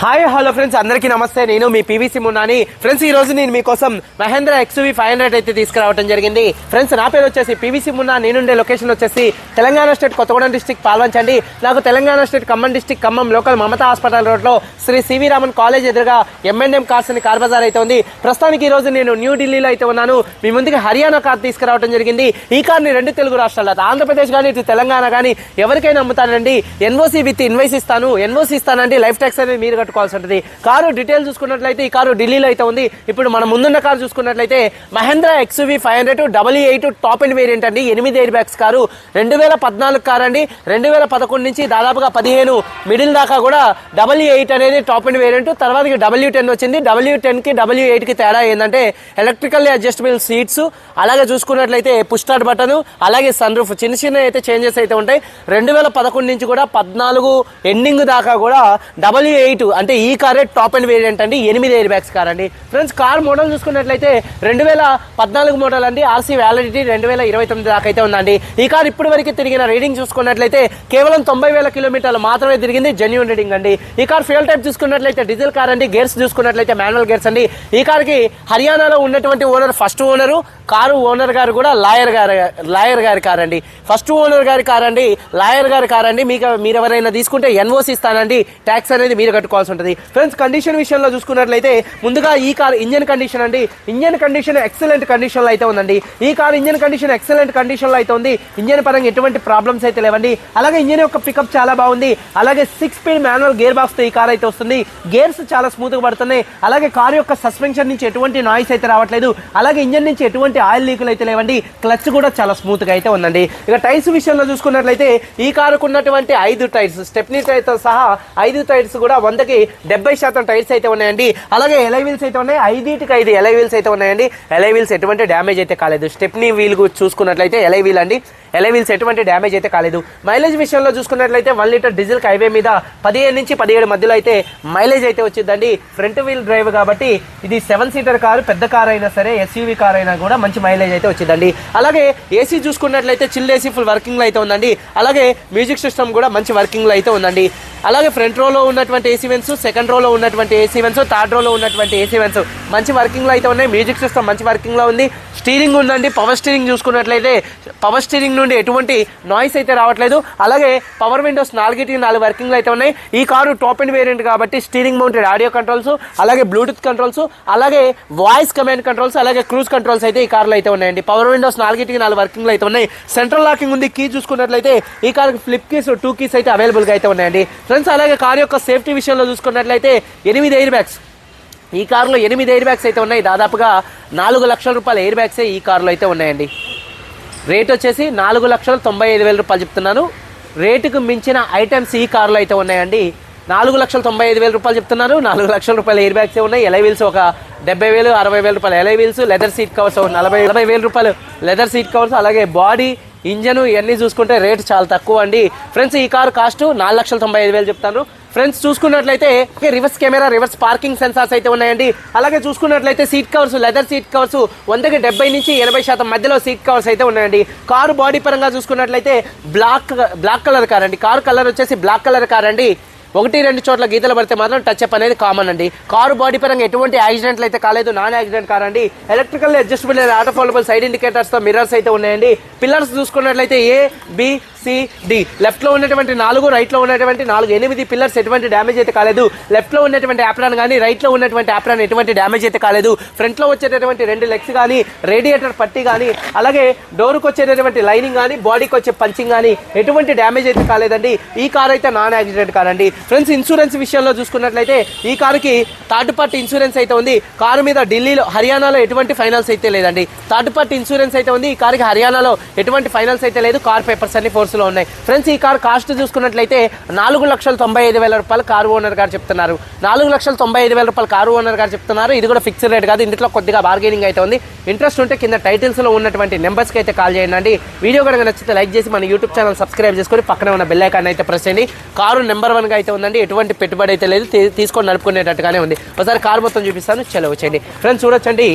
Hi hello friends అందరికీ నమస్తే. నేను మీ పీవీసీ మున్నాని ఫ్రెండ్స్ ఈ రోజు నేను మీకోసం మహేంద్ర ఎక్స్వీ ఫైవ్ హండ్రెడ్ అయితే తీసుకురావడం జరిగింది. ఫ్రెండ్స్ నా పేరు వచ్చేసి పీవీసీ మున్నా నేనుండే లొకేషన్ వచ్చేసి తెలంగాణ స్టేట్ కొత్తగూడెం డిస్టిక్ పాల్వంచండి నాకు Telangana state Khammam district Khammam local Mamata hospital రోడ్లో Shri C V Raman college ఎదురుగా ఎంఎన్ఎం కార్స్ అని కార్ బజార్ అయితే ఉంది. ప్రస్తుతానికి ఈ రోజు నేను న్యూఢిల్లీలో అయితే ఉన్నాను. మీ ముందుకి హర్యానా కార్ తీసుకురావడం జరిగింది. ఈ కార్ని రెండు తెలుగు రాష్ట్రాల్లో ఆంధ్రప్రదేశ్ కానీ ఇటు తెలంగాణ కానీ ఎవరికైనా అమ్ముతానండి. ఎన్ఓసి విత్ ఇన్వైస్ ఇస్తాను. ఎన్ఓసి ఇస్తానండి. లైఫ్ ట్యాక్స్ అనేది మీరు కట్టుకోవాల్సి ఉంటుంది కారు డీటెయిల్ చూసుకున్నట్లయితే ఈ కారు ఢిల్లీలో అయితే ఉంది. ఇప్పుడు మనం ముందున్న కారు చూసుకున్నట్లయితే Mahindra XUV five hundred double eight top end variant అండి. ఎనిమిది ఎయిర్ బ్యాగ్స్ కారు రెండు వేల పద్నాలుగు కారు అండి. రెండు వేల పదకొండు నుంచి దాదాపుగా పదిహేను మిడిల్ దాకా కూడా డబ్ల్యూ ఎయిట్ అనేది టాప్ అండ్ వేరియంట్. తర్వాత డబ్ల్యూ టెన్ వచ్చింది. డబ్ల్యూ టెన్కి డబ్ల్యూ ఎయిట్కి తేడా ఏంటంటే ఎలక్ట్రికల్ అడ్జస్టబుల్ సీట్స్. అలాగే చూసుకున్నట్లయితే పుష్ బటన్ అలాగే సన్ రూఫ్. చిన్న చిన్న అయితే చేంజెస్ అయితే ఉంటాయి. రెండు వేల పదకొండు నుంచి కూడా పద్నాలుగు ఎండింగ్ దాకా కూడా డబ్ల్యూ ఎయిట్ అంటే ఈ కారే టాప్ అండ్ వేరియంట్ అండి. ఎనిమిది ఎయిర్ బ్యాగ్స్ కార్ అండి. ఫ్రెండ్స్ కార్ మోడల్ చూసుకున్నట్లయితే రెండు వేల పద్నాలుగు మోడల్ అండి. ఆర్సీ వ్యాలిడిటీ రెండు వేల ఇరవై తొమ్మిది దాకా అయితే ఉందండి. ఈ కార్ ఇప్పటి వరకు తిరిగిన రీడింగ్ చూసుకున్నట్లయితే కేవలం తొంభై వేల కిలోమీటర్లు మాత్రమే తిరిగింది జెన్యున్ రీడింగ్ అండి. ఈ కార్ ఫ్యూల్ టైప్ చూసుకున్నట్లయితే డీజిల్ కార్ అండి. గేర్స్ చూసుకున్నట్లయితే మాన్యువల్ గేర్స్ అండి. ఈ కార్కి హర్యానాలో ఉన్నటువంటి owner first owner car owner గారు కూడా లాయర్ గారు లాయర్ గారి కార్ అండి. ఫస్ట్ ఓనర్ గారి కార్ అండి. లాయర్ గారి కార్ అండి. మీకు మీరు ఎవరైనా తీసుకుంటే ఎన్ఓసి ఇస్తానండి ట్యాక్స్ అనేది మీరు కట్టుకోవాల్సి ఉంటుంది. ఫ్రెండ్స్ కండిషన్ విషయంలో చూసుకున్నట్లయితే ముందుగా ఈ కార్ ఇంజన్ కండిషన్ అండి. ఇంజన్ కండిషన్ ఎక్సలెంట్ కండిషన్లో అయితే ఉందండి. ఈ కార్ ఇంజన్ కండిషన్ ఎక్సలెంట్ కండిషన్లో అయితే ఉంది. ఇంజన్ పరంగా ఎటువంటి ప్రాబ్లమ్స్ అయితే లేవండి. అలాగే ఇంజన్ యొక్క పికప్ చాలా బాగుంది. అలాగే సిక్స్ స్పీడ్ మాన్యువల్ గేర్ బాక్స్తో ఈ కార్ అయితే వస్తుంది. గేర్స్ చాలా స్మూత్గా పడుతున్నాయి. అలాగే కార్ యొక్క సస్పెన్షన్ నుంచి ఎటువంటి నాయిస్ అయితే రావట్లేదు. అలాగే ఇంజన్ నుంచి ఎటువంటి ఆయిల్ లీకులు అయితే లేవండి. క్లచ్ కూడా చాలా స్మూత్గా అయితే ఉందండి. ఇక టైర్స్ విషయంలో చూసుకున్నట్లయితే ఈ కారుకు ఉన్నటువంటి ఐదు టైర్స్ స్టెప్నీ టైర్తో సహా ఐదు టైర్స్ కూడా వందకి డెబ్బై శాతం టైర్స్ అయితే ఉన్నాయండి. అలాగే ఎలై వీల్స్ అయితే ఉన్నాయి. ఐదుటికి ఐదు ఎలై వీల్స్ అయితే ఉన్నాయండి. ఎలై వీల్స్ ఎటువంటి డ్యామేజ్ అయితే కాలేదు. స్టెప్నీ వీల్ చూసుకున్నట్లయితే ఎలై వీల్ అండి. ఎలై వీల్స్ ఎటువంటి డ్యామేజ్ అయితే కాలేదు. మైలేజ్ విషయంలో చూసుకున్నట్లయితే వన్ లీటర్ డీజిల్ హైవే మీద పదిహేను నుంచి పదిహేడు మధ్యలో అయితే మైలేజ్ అయితే వచ్చిందండి. ఫ్రంట్ వీల్ డ్రైవ్ కాబట్టి ఇది సెవెన్ సీటర్ కారు పెద్ద కార్ అయినా సరే ఎస్యూవి కార్ అయినా కూడా మంచి మైలేజ్ అయితే వచ్చిందండి. అలాగే ఏసీ చూసుకున్నట్లయితే చిల్ ఏసీ ఫుల్ వర్కింగ్లో అయితే ఉందండి. అలాగే మ్యూజిక్ సిస్టమ్ కూడా మంచి వర్కింగ్లో అయితే ఉందండి. అలాగే ఫ్రంట్ రోలో ఉన్నటువంటి ఏసీ వెన్స్ సెకండ్ రోలో ఉన్నటువంటి ఏసీ వెన్స్ థర్డ్ రోలో ఉన్నటువంటి ఏసీ వెన్స్ మంచి వర్కింగ్లో అయితే ఉన్నాయి. మ్యూజిక్ సిస్టమ్ మంచి వర్కింగ్లో ఉంది. స్టీరింగ్ ఉందండి. పవర్ స్టీరింగ్ చూసుకున్నట్లయితే పవర్ స్టీరింగ్ నుండి ఎటువంటి నాయిస్ అయితే రావట్లేదు. అలాగే పవర్ విండోస్ నాలుగిటికి నాలుగు వర్కింగ్లు అయితే ఉన్నాయి. ఈ కారు టాప్ అండ్ వేరియంట్ కాబట్టి స్టీరింగ్ మౌంటెడ్ ఆడియో కంట్రోల్స్ అలాగే బ్లూటూత్ కంట్రోల్స్ అలాగే వాయిస్ కమాండ్ కంట్రోల్స్ అలాగే క్రూజ్ కంట్రోల్స్ అయితే ఈ కార్లో అయితే ఉన్నాయండి. పవర్ విండోస్ నాలుగిటికి నాలుగు వర్కింగ్లు అయితే ఉన్నాయి. సెంట్రల్ లాకింగ్ ఉంది. కీ చూసుకున్నట్లయితే ఈ కార్కి ఫ్లిప్ కీస్ టూ కీస్ అయితే అవైలబుల్గా అయితే ఉన్నాయండి. ఫ్రెండ్స్ అలాగే కార్ యొక్క సేఫ్టీ విషయంలో చూసుకున్నట్లయితే ఎనిమిది ఎయిర్ బ్యాగ్స్ ఈ కారులో ఎనిమిది ఎయిర్ బ్యాగ్స్ అయితే ఉన్నాయి. దాదాపుగా నాలుగు లక్షల రూపాయల ఎయిర్ బ్యాగ్సే ఈ కారులో అయితే ఉన్నాయండి. రేట్ వచ్చేసి నాలుగు లక్షల తొంభై ఐదు వేల రూపాయలు చెప్తున్నాను. రేటుకు మించిన ఐటమ్స్ ఈ కారులో అయితే ఉన్నాయండి. నాలుగు లక్షల తొంభై ఐదు వేల రూపాయలు చెప్తున్నారు నాలుగు లక్షల రూపాయల ఎయిర్ బ్యాగ్సే ఉన్నాయి. ఎలై వీల్స్ ఒక డెబ్బై వేలు అరవై వేల రూపాయలు alloy wheels leather seat covers ఒక నలభై నలభై వేల రూపాయలు లెదర్ సీట్ కవర్స్ అలాగే బాడీ ఇంజన్ ఇవన్నీ చూసుకుంటే రేట్ చాలా తక్కువ అండి. ఫ్రెండ్స్ ఈ కారు కాస్ట్ నాలుగు లక్షల తొంభై ఐదు వేలు చెప్తాను. ఫ్రెండ్స్ చూసుకున్నట్లయితే reverse camera reverse parking sensors అయితే ఉన్నాయండి. అలాగే చూసుకున్నట్లయితే seat covers leather seat covers వందకి డెబ్బై నుంచి ఎనభై శాతం మధ్యలో సీట్ కవర్స్ అయితే ఉన్నాయండి. కారు బాడీ పరంగా చూసుకున్నట్లయితే బ్లాక్ బ్లాక్ కలర్ కార్ అండి. కారు కలర్ వచ్చేసి బ్లాక్ కలర్ కార్ అండి. ఒకటి రెండు చోట్ల గీతలు పడితే మాత్రం టచ్ అప్ అనేది కామన్ అండి. కారు బాడీ పరంగా ఎటువంటి యాక్సిడెంట్లు అయితే కాలేదు నాన్ యాక్సిడెంట్ కార్ అండి. Electrical adjustment auto foldable side ఇండికేటర్స్తో mirrors అయితే ఉన్నాయండి. పిల్లర్స్ చూసుకున్నట్లయితే ఏ బి సి డి లెఫ్ట్లో ఉన్నటువంటి నాలుగు రైట్లో ఉన్నటువంటి నాలుగు ఎనిమిది పిల్లర్స్ ఎటువంటి డ్యామేజ్ అయితే కాలేదు. లెఫ్ట్లో ఉన్నటువంటి యాప్రాన్ కానీ రైట్లో ఉన్నటువంటి యాప్రాన్ ఎటువంటి డ్యామేజ్ అయితే కాలేదు. ఫ్రంట్లో వచ్చేటటువంటి రెండు లెగ్స్ కానీ రేడియేటర్ పట్టి కానీ అలాగే డోర్కి వచ్చేటటువంటి లైనింగ్ కానీ బాడీకి వచ్చే పంచింగ్ కానీ ఎటువంటి డ్యామేజ్ అయితే కాలేదండి. ఈ కార్ అయితే నాన్ యాక్సిడెంట్ కార్ అండి. ఫ్రెండ్స్ ఇన్సూరెన్స్ విషయంలో చూసుకున్నట్లయితే ఈ కారుకి థర్డ్ పార్టీ ఇన్సూరెన్స్ అయితే ఉంది. కారు మీద ఢిల్లీలో హర్యానాలో ఎటువంటి ఫైనల్స్ అయితే లేదండి. థర్డ్ పార్టీ ఇన్సూరెన్స్ అయితే ఉంది. ఈ కారుకి హర్యానాలో ఎటువంటి ఫైనల్స్ అయితే లేదు. కార్ పేపర్స్ అన్ని ఫోర్స్లో ఉన్నాయి. ఫ్రెండ్స్ ఈ కార్ కాస్ట్ చూసుకున్నట్లయితే నాలుగు లక్షల తొంభై ఐదు వేల రూపాయలు కారు ఓనర్ గారు చెప్తున్నారు. నాలుగు లక్షల తొంభై ఐదు వేల రూపాయలు కారు ఓనర్ గారు చెప్తున్నారు. ఇది కూడా ఫిక్స్డ్ రేట్ కాదు. ఇందులో కొద్దిగా బార్గెనింగ్ అయితే ఉంది. ఇంట్రెస్ట్ ఉంటే కింద టైటిల్స్లో ఉన్నటువంటి నెంబర్స్కి అయితే కాల్ చేయండి వీడియో కనుక నచ్చితే లైక్ చేసి మన యూట్యూబ్ ఛానల్ సబ్స్క్రైబ్ చేసుకొని పక్కన ఉన్న బెల్ ఐకాన్ అయితే ప్రెస్ చేయండి. కారు నెంబర్ వన్ అయితే అయితే ఉందండి ఎటువంటి పెట్టుబడి అయితే లేదు తీసుకొని నడుపుకునేటట్టుగానే ఉంది. ఒకసారి కారు మొత్తం చూపిస్తాను చలో వచ్చేయండి. ఫ్రెండ్స్ చూడొచ్చండి.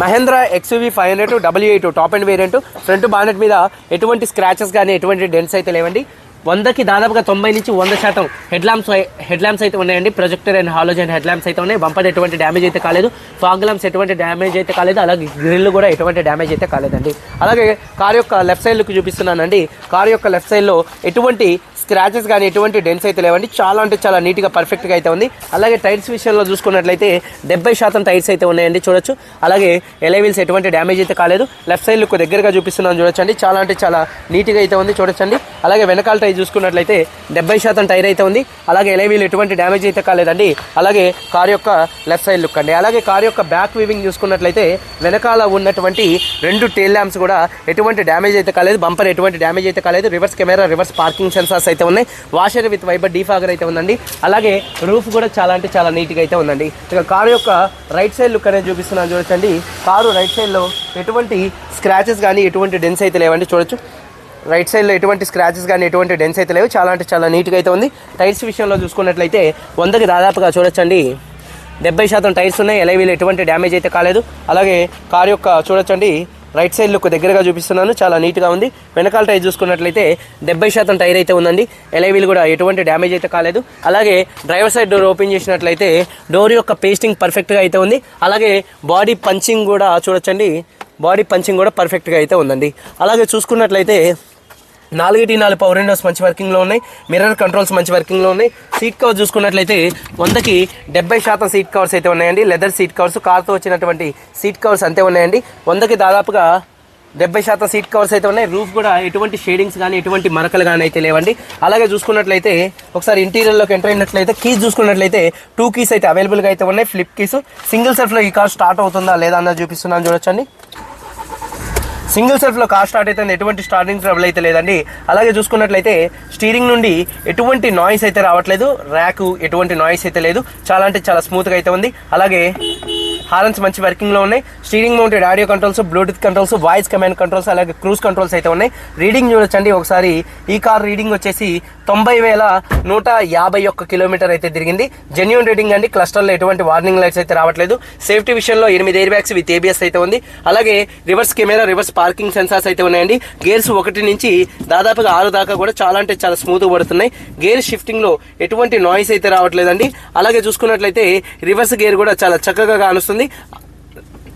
Mahindra XUV five hundred W eight top end variant front bonnet మీద ఎటువంటి స్క్రాచెస్ కానీ ఎటువంటి డెన్స్ అయితే లేవండి. వందకి దాదాపుగా తొంభై నుంచి వంద శాతం హెడ్ ల్యాంప్స్ హెడ్ ల్యాంప్స్ అయితే ఉన్నాయండి. Projector and halogen head lamps అయితే ఉన్నాయి. బంపర్ ఎటువంటి డ్యామేజ్ అయితే కాలేదు. ఫాగ్ ల్యాంప్స్ ఎటువంటి డ్యామేజ్ అయితే కాలేదు. అలాగే గ్రిల్ కూడా ఎటువంటి డ్యామేజ్ అయితే కాలేదండి. అలాగే కార్ యొక్క లెఫ్ట్ సైడ్ లుక్ చూపిస్తున్నానండి. కార్ యొక్క లెఫ్ట్ సైడ్లో ఎటువంటి స్క్రాచెస్ కానీ ఎటువంటి డెన్స్ అయితే లేవండి. చాలా అంటే చాలా నీట్గా పర్ఫెక్ట్గా అయితే ఉంది. అలాగే టైర్స్ విషయంలో చూసుకున్నట్లయితే డెబ్బై శాతం టైర్స్ అయితే ఉన్నాయండి చూడొచ్చు. అలాగే ఎలైవిల్స్ ఎటువంటి డ్యామేజ్ అయితే కాలేదు. లెఫ్ట్ సైడ్ లుక్ దగ్గరగా చూపిస్తున్నాను చూడొచ్చండి. చాలా అంటే చాలా నీట్గా అయితే ఉంది చూడొచ్చండి. అలాగే వెనకాల టైర్ చూసుకున్నట్లయితే డెబ్బై శాతం టైర్ అయితే ఉంది. అలాగే ఎలైవీల్ ఎటువంటి డ్యామేజ్ అయితే కాలేదండి. అలాగే కార్ యొక్క లెఫ్ట్ సైడ్ లుక్ అండి. అలాగే కార్ యొక్క బ్యాక్ వీవింగ్ చూసుకున్నట్లయితే వెనకాల ఉన్నటువంటి రెండు టేల్ ల్యాంప్స్ కూడా ఎటువంటి డ్యామేజ్ అయితే కాలేదు. బంపర్ ఎటువంటి డ్యామేజ్ అయితే కాలేదు. Reverse camera reverse parking sensors అయితే ఉన్నాయి. వాషర్ విత్ వైబర్ డీఫాగర్ అయితే ఉందండి. అలాగే రూఫ్ కూడా చాలా అంటే చాలా నీట్గా అయితే ఉందండి. ఇక కారు యొక్క రైట్ సైడ్ లుక్ అనేది చూపిస్తున్నాను చూడొచ్చండి. కారు రైట్ సైడ్లో ఎటువంటి స్క్రాచెస్ కానీ ఎటువంటి డెన్స్ అయితే లేవండి. చూడొచ్చు. రైట్ సైడ్లో ఎటువంటి స్క్రాచెస్ కానీ ఎటువంటి డెన్స్ అయితే లేవు. చాలా అంటే చాలా నీట్గా అయితే ఉంది. టైర్స్ విషయంలో చూసుకున్నట్లయితే వందకి దాదాపుగా చూడొచ్చండి. డెబ్బై శాతం టైర్స్ ఉన్నాయి. ఎలైవీలు ఎటువంటి డ్యామేజ్ అయితే కాలేదు. అలాగే కారు యొక్క చూడొచ్చండి. రైట్ సైడ్ లుక్ దగ్గరగా చూపిస్తున్నాను. చాలా నీట్గా ఉంది. వెనకాల టైర్ చూసుకున్నట్లయితే డెబ్బై శాతం టైర్ అయితే ఉందండి. ఎలైవీలు కూడా ఎటువంటి డ్యామేజ్ అయితే కాలేదు. అలాగే డ్రైవర్ సైడ్ డోర్ ఓపెన్ చేసినట్లయితే డోర్ యొక్క పేస్టింగ్ పర్ఫెక్ట్గా అయితే ఉంది. అలాగే బాడీ పంచింగ్ కూడా చూడొచ్చండి. బాడీ పంచింగ్ కూడా పర్ఫెక్ట్గా అయితే ఉందండి. అలాగే చూసుకున్నట్లయితే నాలుగుటి నాలుగు పవర్ విండోస్ మంచి వర్కింగ్లో ఉన్నాయి. మిర్రర్ కంట్రోల్స్ మంచి వర్కింగ్లో ఉన్నాయి. సీట్ కవర్ చూసుకున్నట్లయితే వందకి డెబ్బై శాతం సీట్ కవర్స్ అయితే ఉన్నాయండి. లెదర్ సీట్ కవర్స్ కార్తో వచ్చినటువంటి సీట్ కవర్స్ అంతే ఉన్నాయండి. వందకి దాదాపుగా డెబ్బై శాతం సీట్ కవర్స్ అయితే ఉన్నాయి. రూఫ్ కూడా ఎటువంటి షేడింగ్స్ కానీ ఎటువంటి మరకలు కానీ అయితే లేవండి. అలాగే చూసుకున్నట్లయితే ఒకసారి ఇంటీరియర్లోకి ఎంటర్ అయినట్లయితే కీస్ చూసుకున్నట్లయితే టూ కీస్ అయితే అవైలబుల్గా అయితే ఉన్నాయి. ఫ్లిప్ కీస్ సింగిల్ సెల్ఫ్లో ఈ కార్ స్టార్ట్ అవుతుందా లేదా అన్నది చూపిస్తున్నాను చూడొచ్చండి. సింగిల్ సెల్ఫ్లో కార్ స్టార్ట్ అయితే ఎటువంటి స్టార్టింగ్ ట్రబుల్ అయితే లేదండి. అలాగే చూసుకున్నట్లయితే స్టీరింగ్ నుండి ఎటువంటి నాయిస్ అయితే రావట్లేదు. ర్యాక్ ఎటువంటి నాయిస్ అయితే లేదు. చాలా అంటే చాలా స్మూత్గా అయితే ఉంది. అలాగే హారన్స్ మంచి వర్కింగ్లో ఉన్నాయి. Steering mounted audio controls Bluetooth controls voice command controls అలాగే క్రూజ్ కంట్రోల్స్ అయితే ఉన్నాయి. రీడింగ్ చూడొచ్చండి. ఒకసారి ఈ కార్ రీడింగ్ వచ్చేసి తొంభై వేల నూట యాభై ఒక్క కిలోమీటర్ అయితే తిరిగింది. జెన్యున్ రీడింగ్ అండి. క్లస్టర్లో ఎటువంటి వార్నింగ్ లైట్స్ అయితే రావట్లేదు. సేఫ్టీ విషయంలో ఎనిమిది ఎయిర్ బ్యాగ్స్ విత్ ఏబిఎస్ అయితే ఉంది. అలాగే reverse camera reverse parking sensors అయితే ఉన్నాయండి. గేర్స్ ఒకటి నుంచి దాదాపుగా ఆరు దాకా కూడా చాలా అంటే చాలా స్మూత్ పడుతున్నాయి. గేర్ షిఫ్టింగ్లో ఎటువంటి నాయిస్ అయితే రావట్లేదండి. అలాగే చూసుకున్నట్లయితే రివర్స్ గేర్ కూడా చాలా చక్కగా కానుస్తుంది.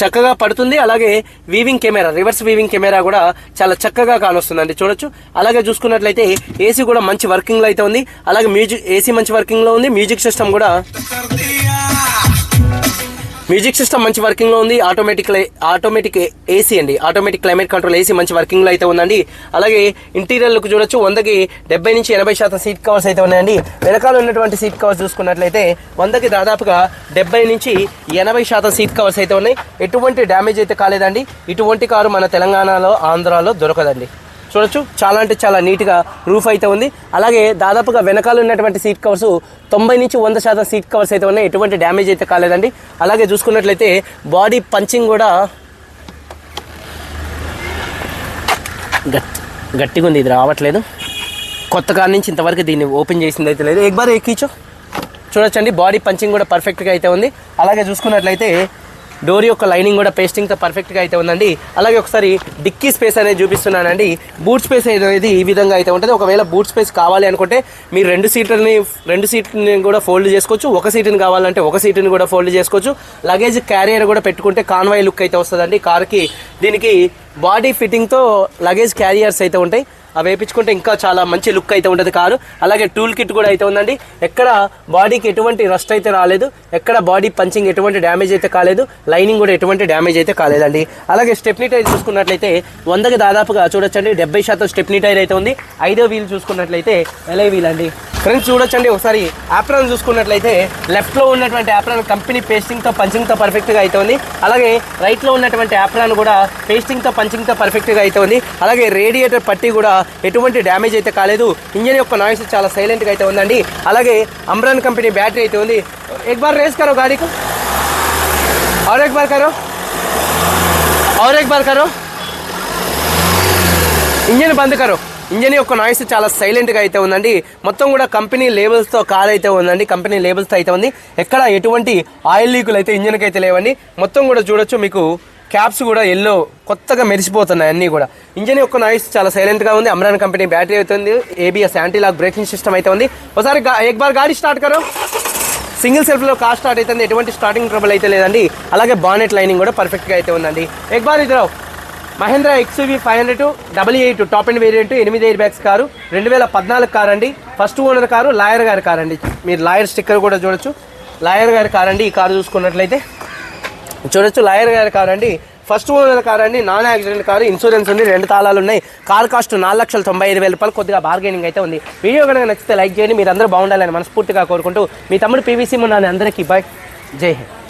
చక్కగా పడుతుంది. అలాగే viewing camera reverse viewing camera కూడా చాలా చక్కగా కానొస్తుందండి. చూడొచ్చు. అలాగే చూసుకున్నట్లయితే ఏసీ కూడా మంచి వర్కింగ్లో అయితే ఉంది. అలాగే మ్యూజిక్ ఏసీ మంచి వర్కింగ్లో ఉంది. మ్యూజిక్ సిస్టమ్ కూడా మ్యూజిక్ సిస్టమ్ మంచి వర్కింగ్లో ఉంది. ఆటోమేటిక్ ఆటోమేటిక్ ఏసీ అండి. ఆటోమేటిక్ క్లైమేట్ కంట్రోల్ ఏసీ మంచి వర్కింగ్లో అయితే ఉందండి. అలాగే ఇంటీరియర్ లుక్ చూడొచ్చు. వందకి డెబ్బై నుంచి ఎనభై శాతం సీట్ కవర్స్ అయితే ఉన్నాయండి. వెనకాల ఉన్నటువంటి సీట్ కవర్స్ చూసుకున్నట్లయితే వందకి దాదాపుగా డెబ్బై నుంచి ఎనభై శాతం సీట్ కవర్స్ అయితే ఉన్నాయి. ఎటువంటి డ్యామేజ్ అయితే కాలేదండి. ఇటువంటి కారు మన తెలంగాణలో ఆంధ్రాలో దొరకదండి. చూడొచ్చు. చాలా అంటే చాలా నీట్గా రూఫ్ అయితే ఉంది. అలాగే దాదాపుగా వెనకాల ఉన్నటువంటి సీట్ కవర్స్ తొంభై నుంచి వంద శాతం సీట్ కవర్స్ అయితే ఉన్నాయి. ఎటువంటి డ్యామేజ్ అయితే కాలేదండి. అలాగే చూసుకున్నట్లయితే బాడీ పంచింగ్ కూడా గట్టి గట్టిగా ఉంది. ఇది రావట్లేదు. కొత్త కార్ నుంచి ఇంతవరకు దీన్ని ఓపెన్ చేసింది అయితే లేదు. ఎక్బార్ ఎక్కించో చూడొచ్చండి. బాడీ పంచింగ్ కూడా పర్ఫెక్ట్గా అయితే ఉంది. అలాగే చూసుకున్నట్లయితే డోర్ యొక్క లైనింగ్ కూడా పేస్టింగ్తో పర్ఫెక్ట్గా అయితే ఉందండి. అలాగే ఒకసారి డిక్కీ స్పేస్ అనేది చూపిస్తున్నానండి. బూట్ స్పేస్ అనేది ఈ విధంగా అయితే ఉంటుంది. ఒకవేళ బూట్ స్పేస్ కావాలి అనుకుంటే మీరు రెండు సీట్లని రెండు సీట్ని కూడా ఫోల్డ్ చేసుకోవచ్చు. ఒక సీటుని కావాలంటే ఒక సీటుని కూడా ఫోల్డ్ చేసుకోవచ్చు. లగేజ్ క్యారియర్ కూడా పెట్టుకుంటే కాన్వాయ్ లుక్ అయితే వస్తుందండి. కార్కి దీనికి బాడీ ఫిట్టింగ్తో లగేజ్ క్యారియర్స్ అయితే ఉంటాయి. అవి వేయించుకుంటే ఇంకా చాలా మంచి లుక్ అయితే ఉంటుంది కారు. అలాగే టూల్ కిట్ కూడా అయితే ఉందండి. ఎక్కడ బాడీకి ఎటువంటి రస్ట్ అయితే రాలేదు. ఎక్కడ బాడీ పంచింగ్ ఎటువంటి డ్యామేజ్ అయితే కాలేదు. లైనింగ్ కూడా ఎటువంటి డ్యామేజ్ అయితే కాలేదండి. అలాగే స్టెప్నీ టైర్ చూసుకున్నట్లయితే వందకి దాదాపుగా చూడొచ్చండి. డెబ్బై శాతం స్టెప్నీ టైర్ అయితే ఉంది. ఐదో వీల్ చూసుకున్నట్లయితే ఎలై వీల్ అండి. ఫ్రెండ్స్ చూడొచ్చండి. ఒకసారి యాప్రాన్ చూసుకున్నట్లయితే లెఫ్ట్లో ఉన్నటువంటి యాప్రాన్ కంపెనీ పేస్టింగ్తో పంచింగ్తో అయితే ఉంది. అలాగే రైట్లో ఉన్నటువంటి యాప్రాన్ కూడా పేస్టింగ్తో పంచింగ్తో పర్ఫెక్ట్గా పర్ఫెక్ట్గా అయితే ఉంది. అలాగే రేడియేటర్ పట్టి కూడా ఎటువంటి డ్యామేజ్ అయితే కాలేదు ఇంజన్ యొక్క నాయిస్ చాలా సైలెంట్ గా అయితే ఉందండి అలాగే అమ్రాన్ కంపెనీ బ్యాటరీ అయితే ఉంది ఎక్ బార్ రేస్ కరో గాడీకు और एक बार करो और एक बार करो ఇంజన్ బంద్ కరో ఇంజన్ యొక్క నాయిస్ చాలా సైలెంట్గా అయితే ఉందండి మొత్తం కూడా కంపెనీ లేబుల్స్తో కార్ అయితే ఉందండి కంపెనీ లేబుల్స్తో అయితే ఉంది ఎక్కడ ఎటువంటి ఆయిల్ లీకులు అయితే ఇంజన్కి అయితే లేవండి మొత్తం కూడా చూడొచ్చు మీకు క్యాప్స్ కూడా ఎల్లో కొత్తగా మెరిసిపోతున్నాయి అన్నీ కూడా. ఇంజన్ యొక్క నాయిస్ చాలా సైలెంట్గా ఉంది. అమ్రాన్ కంపెనీ బ్యాటరీ అవుతుంది. ABS anti lock braking system అయితే ఉంది. ఒకసారి ఎక్ బార్ గాడి స్టార్ట్ కరో. సింగిల్ సెల్ఫ్లో కార్ స్టార్ట్ అవుతుంది. ఎటువంటి స్టార్టింగ్ ట్రబుల్ అయితే లేదండి. అలాగే బానెట్ లైనింగ్ కూడా పర్ఫెక్ట్గా అయితే ఉందండి. ఎక్ బార్ ఇద్దరు Mahindra XUV five hundred W eight top end variant ఎనిమిది ఎయిర్ బ్యాగ్స్ కారు. రెండు వేల పద్నాలుగు కార్ అండి ఫస్ట్ ఓనర్ కారు లాయర్ గారి కార్ అండి మీరు లాయర్ స్టిక్కర్ కూడా చూడొచ్చు. లాయర్ గారి కార్ అండి ఈ కారు చూసుకున్నట్లయితే. చూడొచ్చు లాయర్ గారి కార్ అండి. ఫస్ట్ ఓనర్ కార్ అండి నాన్ యాక్సిడెంట్ కారు ఇన్సూరెన్స్ ఉంది రెండు తాళాలు ఉన్నాయి. కార్ కాస్ట్ నాలుగు లక్షల తొంభై ఐదు వేల రూపాయలు కొద్దిగా బార్గెనింగ్ అయితే ఉంది. వీడియో కనుక నచ్చితే లైక్ చేయండి మీరు అందరూ బాగుండాలని మనస్ఫూర్తిగా కోరుకుంటూ మీ తమ్ముడు పీవీసీ మున్నాని అందరికీ బాయ్ జై హింద్.